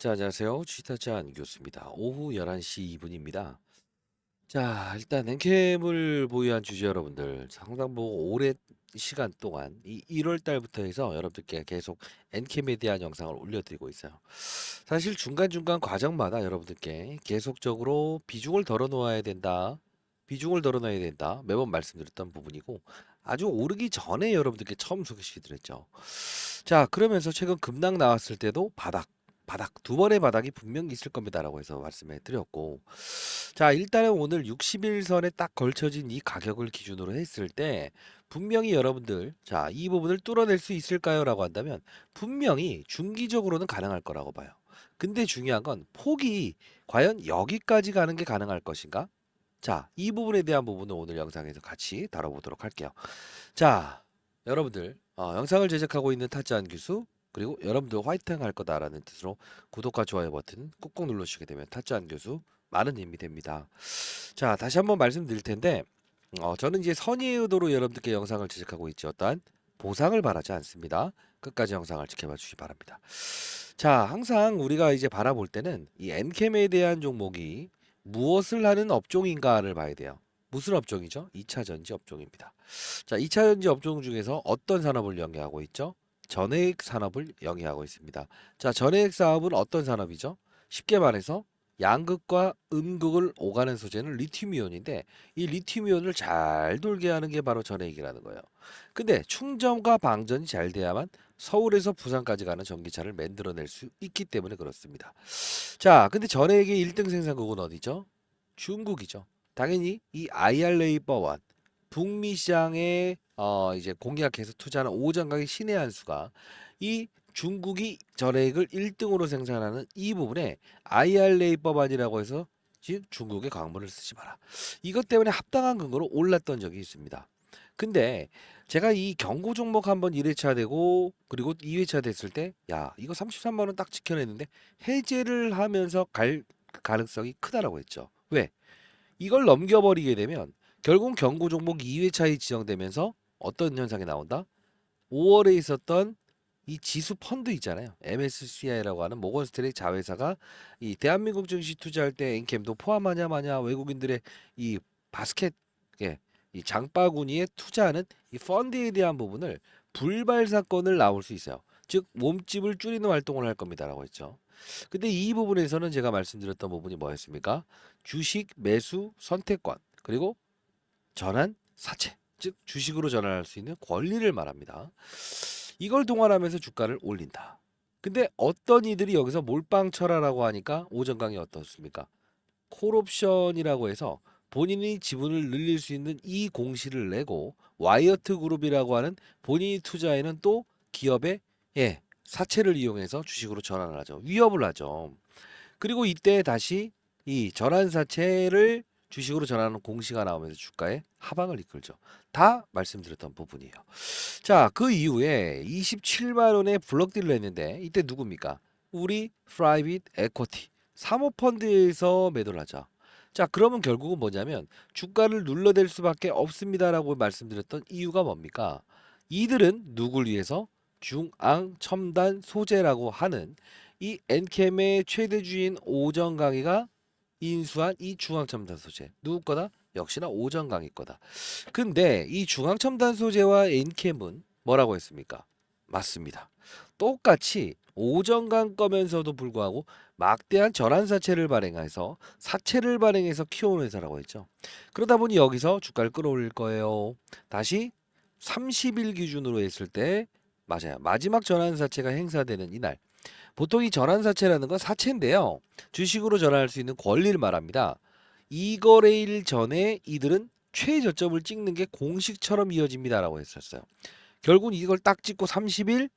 자, 안녕하세요. 취타짠 교수입니다. 오후 11시 2분입니다. 자, 일단 엔캠을 보유한 주주 여러분들, 상당 뭐 오랜 시간 동안 이 1월 달부터 해서 여러분들께 계속 엔캠에 대한 영상을 올려드리고 있어요. 사실 중간중간 과정마다 여러분들께 계속적으로 비중을 덜어 놓아야 된다. 비중을 덜어 놔야 된다. 매번 말씀드렸던 부분이고 아주 오르기 전에 여러분들께 처음 소개시켜 드렸죠. 자, 그러면서 최근 급락 나왔을 때도 바닥 바닥 두 번의 바닥이 분명히 있을 겁니다라고 해서 말씀해 드렸고 자 일단은 오늘 60일선에 딱 걸쳐진 이 가격을 기준으로 했을 때 분명히 여러분들 자 이 부분을 뚫어낼 수 있을까요? 라고 한다면 분명히 중기적으로는 가능할 거라고 봐요. 근데 중요한 건 폭이 과연 여기까지 가는 게 가능할 것인가? 자, 이 부분에 대한 부분은 오늘 영상에서 같이 다뤄보도록 할게요. 자, 여러분들 어, 영상을 제작하고 있는 타짜한 교수 그리고 여러분들 화이팅 할 거다라는 뜻으로 구독과 좋아요 버튼 꾹꾹 눌러주시게 되면 타짜한 교수 많은 힘이 됩니다. 자, 다시 한번 말씀드릴 텐데 어, 저는 이제 선의의 의도로 여러분들께 영상을 제작하고 있지 어떠한 보상을 바라지 않습니다. 끝까지 영상을 지켜봐 주시기 바랍니다. 자, 항상 우리가 이제 바라볼 때는 이 엔캠에 대한 종목이 무엇을 하는 업종인가를 봐야 돼요. 무슨 업종이죠? 2차 전지 업종입니다. 자, 2차 전지 업종 중에서 어떤 산업을 영위하고 있죠? 전해액 산업을 영위하고 있습니다. 자, 전해액 사업은 어떤 산업이죠? 쉽게 말해서 양극과 음극을 오가는 소재는 리튬이온인데 이 리튬이온을 잘 돌게 하는 게 바로 전해액이라는 거예요. 근데 충전과 방전이 잘 돼야만 서울에서 부산까지 가는 전기차를 만들어낼 수 있기 때문에 그렇습니다. 자, 근데 전해액의 1등 생산국은 어디죠? 중국이죠. 당연히 이 IRA 법안 북미 시장에 어 이제 공약해서 투자하는 오전강의 신의 한 수가 이 중국이 전액을 1등으로 생산하는 이 부분에 IRA 법안이라고 해서 즉 중국의 광물을 쓰지 마라. 이것 때문에 합당한 근거로 올랐던 적이 있습니다. 근데 제가 이 경고 종목 한번 1회차 되고 그리고 2회차 됐을 때 야, 이거 33만 원 딱 지켜냈는데 해제를 하면서 갈 가능성이 크다라고 했죠. 왜? 이걸 넘겨버리게 되면 결국 경고 종목 2회차에 지정되면서 어떤 현상이 나온다? 5월에 있었던 이 지수 펀드 있잖아요. MSCI라고 하는 모건 스트레이 자회사가 이 대한민국 증시 투자할 때 엔캠도 포함하냐 마냐 외국인들의 이 바스켓 예, 이 장바구니에 투자하는 이 펀드에 대한 부분을 불발 사건을 나올 수 있어요. 즉 몸집을 줄이는 활동을 할 겁니다라고 했죠. 근데 이 부분에서는 제가 말씀드렸던 부분이 뭐였습니까? 주식 매수 선택권 그리고 전환 사채 즉 주식으로 전환할 수 있는 권리를 말합니다. 이걸 동원하면서 주가를 올린다. 근데 어떤 이들이 여기서 몰빵 쳐라라고 하니까 오전강이 어떻습니까? 콜옵션이라고 해서 본인이 지분을 늘릴 수 있는 이 공시를 내고 와이어트 그룹이라고 하는 본인이 투자에는 또 기업의 예, 사채를 이용해서 주식으로 전환을 하죠. 위협을 하죠. 그리고 이때 다시 이 전환 사채를 주식으로 전하는 공시가 나오면서 주가에 하방을 이끌죠. 다 말씀드렸던 부분이에요. 자, 그 이후에 27만 원에 블럭딜을 했는데 이때 누굽니까? 우리 프라이빗 에코티 사모펀드에서 매도를 하죠. 자, 그러면 결국은 뭐냐면 주가를 눌러댈 수밖에 없습니다라고 말씀드렸던 이유가 뭡니까? 이들은 누굴 위해서 중앙 첨단 소재라고 하는 이 엔캠의 최대 주인 오정 강의가 인수한 이 중앙첨단 소재 누구 거다? 역시나 오정강이 거다. 근데 이 중앙첨단 소재와 엔캠은 뭐라고 했습니까? 맞습니다. 똑같이 오정강 거면서도 불구하고 막대한 전환 사채를 발행해서 사채를 발행해서 키워온 회사라고 했죠. 그러다 보니 여기서 주가를 끌어올릴 거예요. 다시 30일 기준으로 했을 때 맞아요. 마지막 전환 사채가 행사되는 이날 보통 이 전환사채라는 건 사채인데요. 주식으로 전환할 수 있는 권리를 말합니다. 이 거래일 전에 이들은 최저점을 찍는 게 공식처럼 이어집니다라고 했었어요. 결국 이걸 딱 찍고 30일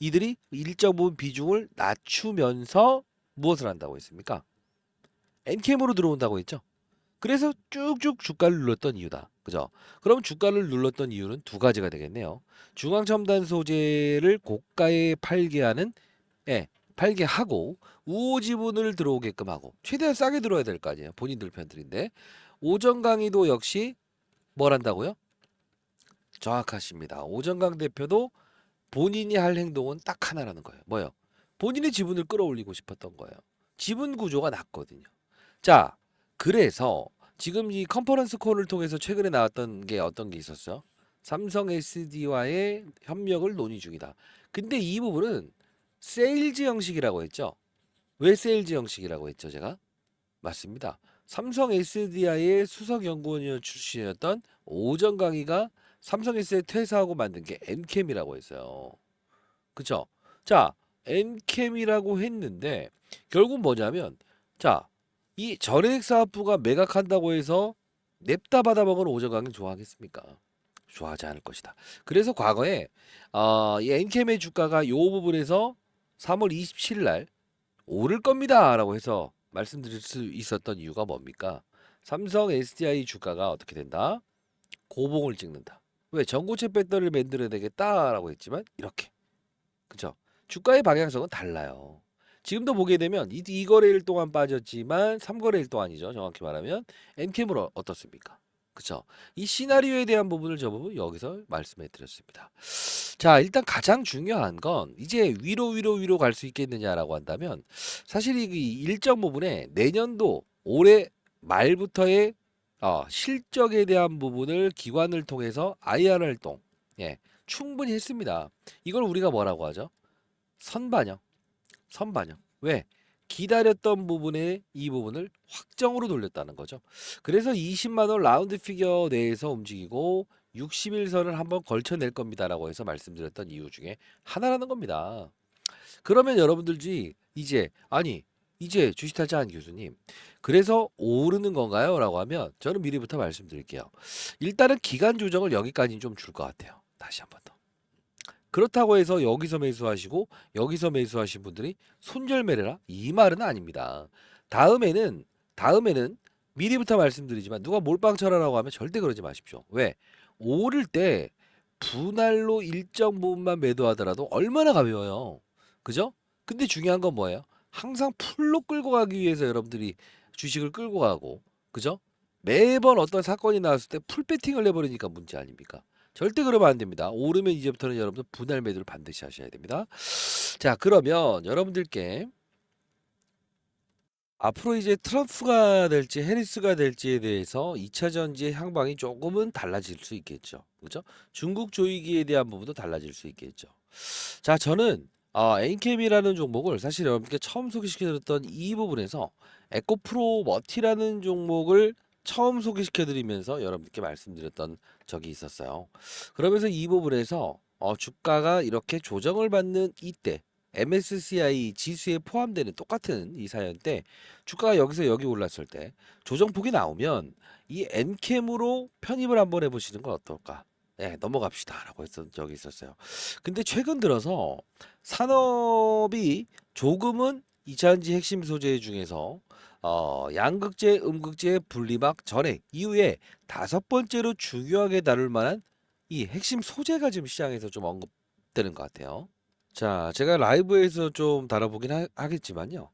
이들이 일정 부분 비중을 낮추면서 무엇을 한다고 했습니까? 엔캠으로 들어온다고 했죠. 그래서 쭉쭉 주가를 눌렀던 이유다. 그죠? 그럼 주가를 눌렀던 이유는 두 가지가 되겠네요. 중앙첨단 소재를 고가에 팔게 하는 예, 팔게 하고 우호 지분을 들어오게끔 하고 최대한 싸게 들어야 될 거 아니에요. 본인들 편들인데 오정강이도 역시 뭘 한다고요? 정확하십니다. 오정강 대표도 본인이 할 행동은 딱 하나라는 거예요. 뭐요? 본인의 지분을 끌어올리고 싶었던 거예요. 지분 구조가 낮거든요. 자, 그래서 지금 이 컨퍼런스 콜을 통해서 최근에 나왔던 게 어떤 게 있었어요? 삼성 SD와의 협력을 논의 중이다. 근데 이 부분은 세일즈 형식이라고 했죠. 왜 세일즈 형식이라고 했죠, 제가? 맞습니다. 삼성 SDI의 수석 연구원 출신이었던 오전 강의가 삼성 SDI 퇴사하고 만든 게 엔캠이라고 했어요. 그쵸? 자, 엔캠이라고 했는데 결국 뭐냐면 자, 이 전액 사업부가 매각한다고 해서 냅다 받아먹은 오전 강의 좋아하겠습니까? 좋아하지 않을 것이다. 그래서 과거에 어, 이 엔캠의 주가가 요 부분에서 3월 27일 날 오를 겁니다라고 해서 말씀드릴 수 있었던 이유가 뭡니까? 삼성 SDI 주가가 어떻게 된다? 고봉을 찍는다. 왜? 전고체 배터리를 만들어내겠다라고 했지만 이렇게. 그죠? 주가의 방향성은 달라요. 지금도 보게 되면 이, 이 거래일 동안 빠졌지만 3거래일 동안이죠. 정확히 말하면 엔캠으로 어떻습니까? 그쵸? 이 시나리오에 대한 부분을 저 부분 여기서 말씀해 드렸습니다. 자, 일단 가장 중요한 건 이제 위로 위로 위로 갈 수 있겠느냐라고 한다면 사실 이 일정 부분에 내년도 올해 말부터의 어, 실적에 대한 부분을 기관을 통해서 IR 활동 예, 충분히 했습니다. 이걸 우리가 뭐라고 하죠? 선반영. 선반영. 왜? 기다렸던 부분에 이 부분을 확정으로 돌렸다는 거죠. 그래서 20만 원 라운드 피겨 내에서 움직이고 60일선을 한번 걸쳐낼 겁니다라고 해서 말씀드렸던 이유 중에 하나라는 겁니다. 그러면 여러분들이 이제 아니 이제 주식타자 한 교수님 그래서 오르는 건가요? 라고 하면 저는 미리부터 말씀드릴게요. 일단은 기간 조정을 여기까지는 좀 줄 것 같아요. 다시 한번 더. 그렇다고 해서 여기서 매수하시고 여기서 매수하신 분들이 손절매래라 이 말은 아닙니다. 다음에는 다음에는 미리부터 말씀드리지만 누가 몰빵 쳐라라고 하면 절대 그러지 마십시오. 왜? 오를 때 분할로 일정 부분만 매도하더라도 얼마나 가벼워요. 그죠? 근데 중요한 건 뭐예요? 항상 풀로 끌고 가기 위해서 여러분들이 주식을 끌고 가고 그죠? 매번 어떤 사건이 나왔을 때 풀 배팅을 해버리니까 문제 아닙니까? 절대 그러면 안 됩니다. 오르면 이제부터는 여러분들 분할 매도를 반드시 하셔야 됩니다. 자, 그러면 여러분들께 앞으로 이제 트럼프가 될지 해리스가 될지에 대해서 2차 전지의 향방이 조금은 달라질 수 있겠죠. 그죠? 중국 조이기에 대한 부분도 달라질 수 있겠죠. 자, 저는 어, 엔캠이라는 종목을 사실 여러분께 처음 소개시켜드렸던 이 부분에서 에코프로 머티라는 종목을 처음 소개시켜드리면서 여러분께 말씀드렸던 적이 있었어요. 그러면서 이 부분에서 어, 주가가 이렇게 조정을 받는 이때 MSCI 지수에 포함되는 똑같은 이 사연 때 주가가 여기서 여기 올랐을 때 조정폭이 나오면 이 엔캠으로 편입을 한번 해보시는 건 어떨까? 네, 넘어갑시다라고 했던 적이 있었어요. 근데 최근 들어서 산업이 조금은 이차전지 핵심 소재 중에서 어, 양극재, 음극재 분리막 전액 이후에 다섯 번째로 중요하게 다룰 만한 이 핵심 소재가 지금 시장에서 좀 언급되는 것 같아요. 자, 제가 라이브에서 좀 다뤄보긴 하, 하겠지만요.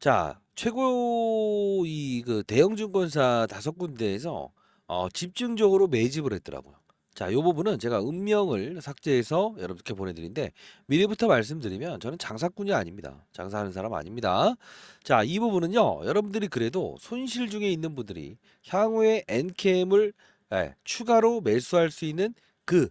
자, 최고 이 그 대형 증권사 다섯 군데에서 어, 집중적으로 매집을 했더라고요. 자, 요 부분은 제가 음명을 삭제해서 여러분께 보내드린데 미리부터 말씀드리면 저는 장사꾼이 아닙니다. 장사하는 사람 아닙니다. 자, 이 부분은요. 여러분들이 그래도 손실 중에 있는 분들이 향후에 엔캠을 예, 추가로 매수할 수 있는 그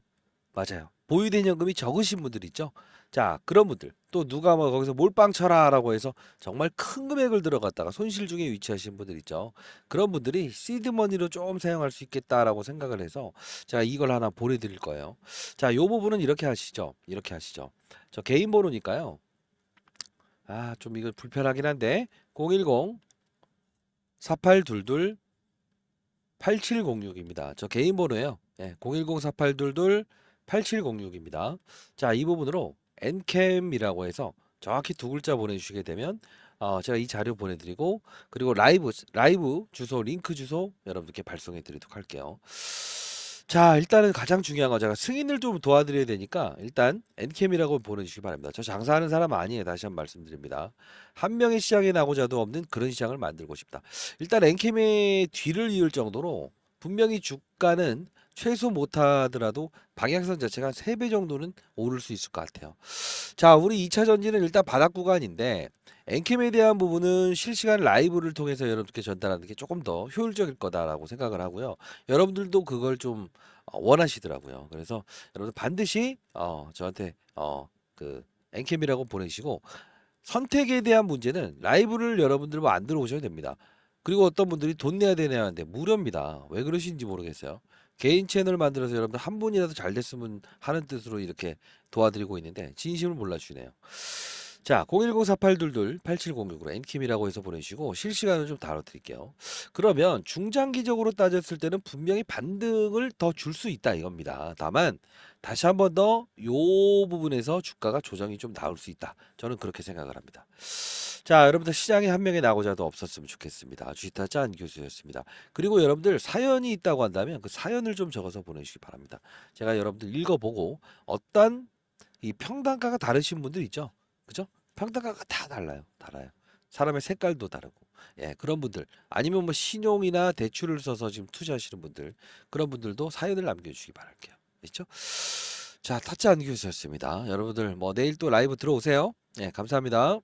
맞아요. 보유된 현금이 적으신 분들 있죠. 자, 그런 분들 또 누가 뭐 거기서 몰빵 쳐라라고 해서 정말 큰 금액을 들어갔다가 손실 중에 위치하신 분들 있죠. 그런 분들이 시드머니로 좀 사용할 수 있겠다라고 생각을 해서 제가 이걸 하나 보내드릴 거예요. 자, 요 부분은 이렇게 하시죠. 이렇게 하시죠. 저 개인 번호니까요. 아, 좀 이거 불편하긴 한데 010 4822 8706입니다. 저 개인 번호예요. 네, 010 4822 8706입니다. 자, 이 부분으로 엔캠이라고 해서 정확히 두 글자 보내주시게 되면 어, 제가 이 자료 보내드리고 그리고 라이브 라이브 주소 링크 주소 여러분들께 발송해드리도록 할게요. 자 일단은 가장 중요한 거 제가 승인을 좀 도와드려야 되니까 일단 엔캠이라고 보내주시기 바랍니다. 저 장사하는 사람 아니에요. 다시 한번 말씀드립니다. 한 명의 시장에 나고자도 없는 그런 시장을 만들고 싶다. 일단 엔캠의 뒤를 이을 정도로 분명히 주가는 최소 못하더라도 방향성 자체가 한 3배 정도는 오를 수 있을 것 같아요. 자, 우리 2차 전지는 일단 바닥 구간인데 엔캠에 대한 부분은 실시간 라이브를 통해서 여러분들께 전달하는 게 조금 더 효율적일 거다라고 생각을 하고요. 여러분들도 그걸 좀 어, 원하시더라고요. 그래서 여러분들 반드시 어, 저한테 어, 그 엔캠이라고 보내시고 선택에 대한 문제는 라이브를 여러분들 뭐안 들어 오셔도 됩니다. 그리고 어떤 분들이 돈 내야 되냐 하는데 무료입니다. 왜 그러신지 모르겠어요. 개인 채널 만들어서 여러분들 한 분이라도 잘 됐으면 하는 뜻으로 이렇게 도와드리고 있는데 진심을 몰라주네요. 자, 010-4822-8706으로 엔킴이라고 해서 보내주시고 실시간으로 좀 다뤄드릴게요. 그러면 중장기적으로 따졌을 때는 분명히 반등을 더 줄 수 있다 이겁니다. 다만 다시 한 번 더 요 부분에서 주가가 조정이 좀 나올 수 있다. 저는 그렇게 생각을 합니다. 자, 여러분들 시장에 한 명의 나고자도 없었으면 좋겠습니다. 주식타 짠 교수였습니다. 그리고 여러분들 사연이 있다고 한다면 그 사연을 좀 적어서 보내주시기 바랍니다. 제가 여러분들 읽어보고 어떤 이 평단가가 다르신 분들 있죠? 그죠? 평단가가 다 달라요. 달라요. 사람의 색깔도 다르고. 예, 그런 분들 아니면 뭐 신용이나 대출을 써서 지금 투자하시는 분들 그런 분들도 사연을 남겨 주시기 바랄게요. 됐죠? 자, 타짜 안교수였습니다. 여러분들 뭐 내일 또 라이브 들어오세요. 예, 감사합니다.